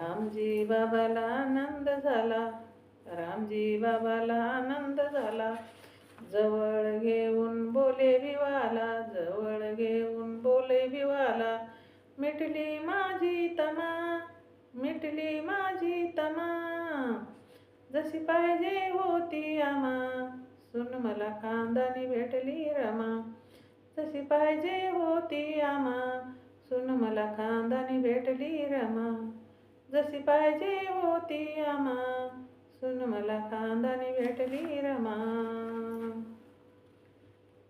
रामजी बाबाला आनंद झाला. रामजी बाबाला आनंद झाला. जवळ घेऊन बोले विवाला जवळ घेऊन बोले विवाला. मिटली माझी तमा मिटली माझी तमा. जशी पाहिजे होती आमा सुन मला खानदानी भेटली रमा. जशी पाहिजे होती आमा सुन मला खानदानी भेटली रमा. जशी पाहिजे होती आमा. सुन मला खांदाने भेटली रमा.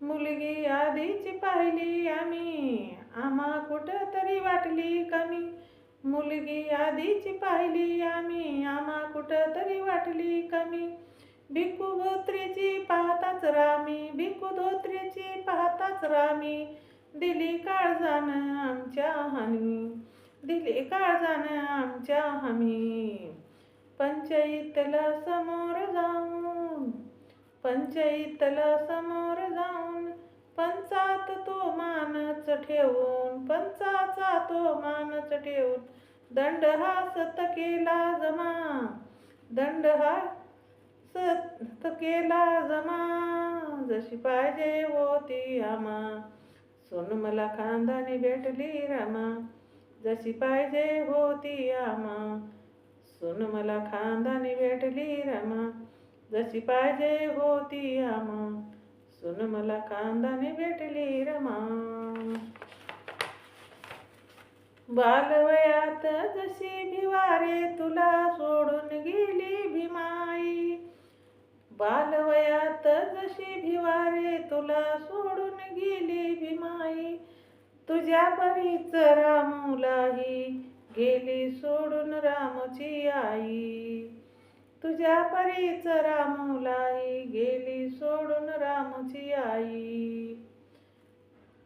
मुलगी आधीची पाहिली आम्ही. आम्हा कुठं तरी वाटली कमी. मुलगी आधीची पाहिली आम्ही. आम्हा कुठं तरी वाटली कमी. भिकू धोत्रीची पाहताच रामी. भिकू धोत्रीची पाहताच रामी. दिली काळजानं आमच्या हानी. दिले काळजानं आमच्या हमी? पंचायतला समोर जाऊन पंचायतला समोर जाऊन पंचात तो मानच ठेवून पंचाचा तो मानच ठेवून दंड हा सत केला जमा दंड हा सत केला जमा जशी पाहिजे होती आमा सोन मला खांदाने भेटली रमा. जशी पाहिजे होती आमा. सुन मला खांदानी भेटली रमा. जशी पाहिजे होती आमा. सुन मला खांदानी भेटली रमा. बालवयात जशी भिवारे तुला सोडून गेली भीमाई. बालवयात जशी भिवारे तुला सोडून गेली भीमाई. तुझ्या परीच रामुलाही गेली सोडून रामची आई. तुझ्या परीच रामूलाही गेली सोडून रामची आई.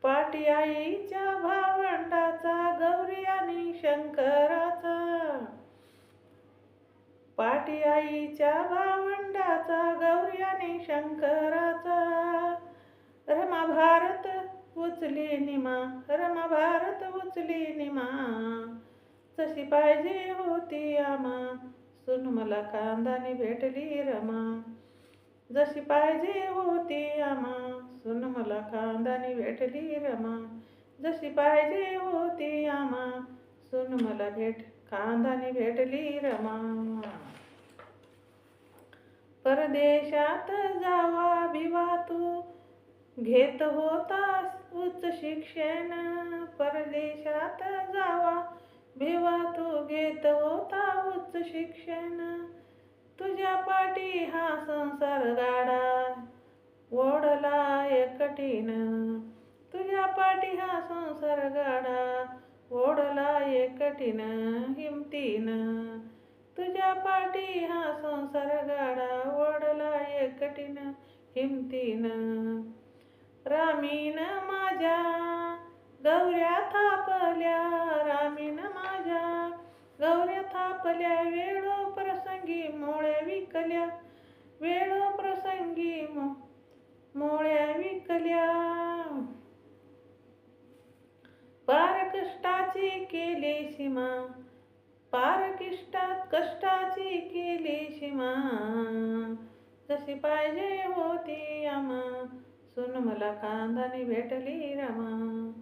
पाटी आईच्या भावंडाचा गौरी आणि शंकराचा. पाटी आईच्या भावंडाचा गौरी आणि शंकराचा. रमा भारत उचली निमा रमा भारत उचली निमा. जशी पाहिजे होती आमा सुन मला कांदाने भेटली रमा. जशी पाहिजे होती आमा सुन मला कांदाने भेटली रमा. जशी पाहिजे होती आमा सुन मला भेट कांदाने भेटली रमा. परदेशात जावा भिवा तू घेत होता उच्च शिक्षण परदेशात जावा. भिवा तू घेत होता उच्च शिक्षण तुझ्या पाठी हा संसार गाडा. ओढला एकटीन तुझ्या पाठी हा संसार गाडा. ओढला एकटीन हिमतीन तुझ्या पाठी हा संसार गाडा. ओढला एकटीन हिमतीन. रामीन माझ्या गौऱ्या थापल्या. रामीन माझ्या गौऱ्या थापल्या. वेळो प्रसंगी मोळ्या विकल्या. वेळो प्रसंगी मो मोळ्या विकल्या. पार कष्टाची केली सीमा पार किष्टात कष्टाची केली सीमा. जशी पाहिजे होती आम्हा सुन मला कांदाने भेटली रमा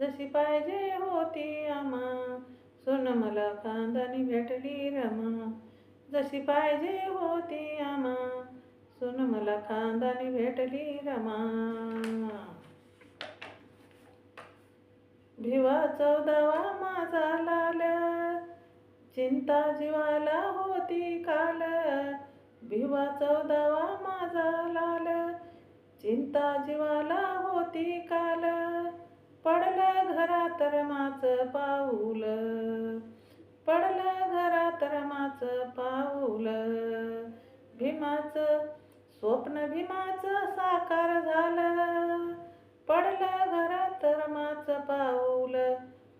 जशी पाहिजे होती आमा. सुन मला कांदाने भेटली रमा जशी पाहिजे होती आमा. सुन मला कांदाने भेटली रमा. भिवा चौदावा माझा लाल चिंता जीवाला होती काल. भिवा चौदावा चिंता जीवाला होती काल. पडलं घरात रमाचं पाऊल. पडलं घरात रमाचं पाऊल. भीमाचं स्वप्न भीमाचं साकार झालं. पडलं घरात रमाचं पाऊल.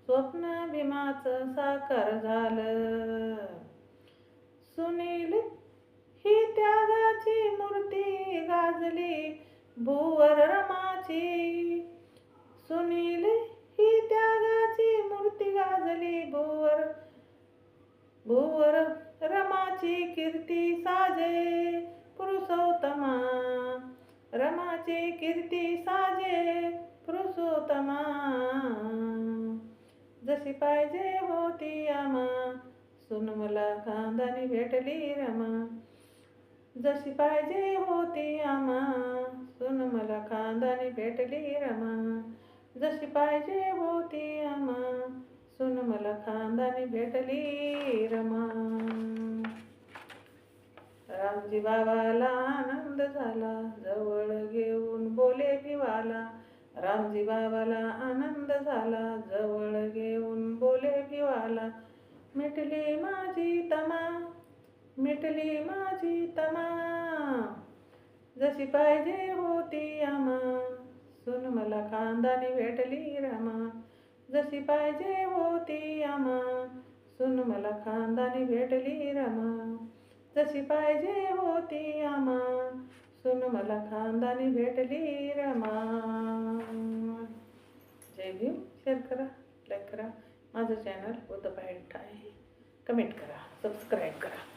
स्वप्न भीमाचं साकार झालं. सुनील ही त्यागाची मूर्ती गाजली. भुवर रमाची. सुनील ही त्यागाची मूर्ती गाजली. भुवर रमाची कीर्ती साजे. पुरुषोत्तमा रमाची कीर्ती साजे. पुरुषोत्तमा जशी पाहिजे होती आमा. सुन मला खानदानी भेटली रमा. जशी पाहिजे होती आमा. सुन मला खानदानी भेटली रमा. जशी पाहिजे होती अमा सुन मला खानदानी भेटली रमा. रामजी बाबाला आनंद झाला. जवळ घेऊन बोले भिवाला रामजी बाबाला आनंद झाला. जवळ घेऊन बोले भिवाला मिटली माझी तमा. मिटली माझी तमा. जशी पाहिजे होती आमा सुन मला खानदानी भेटली रामा. जशी पाहिजे होती आमा सुन मला खानदानी भेटली रामा. जशी पाहिजे होती आमा सुन मला खानदानी भेटली रामा. जय भीम. शेअर करा लाईक करा. माझं चॅनल उद्धव आहे कमेंट करा सबस्क्राईब करा.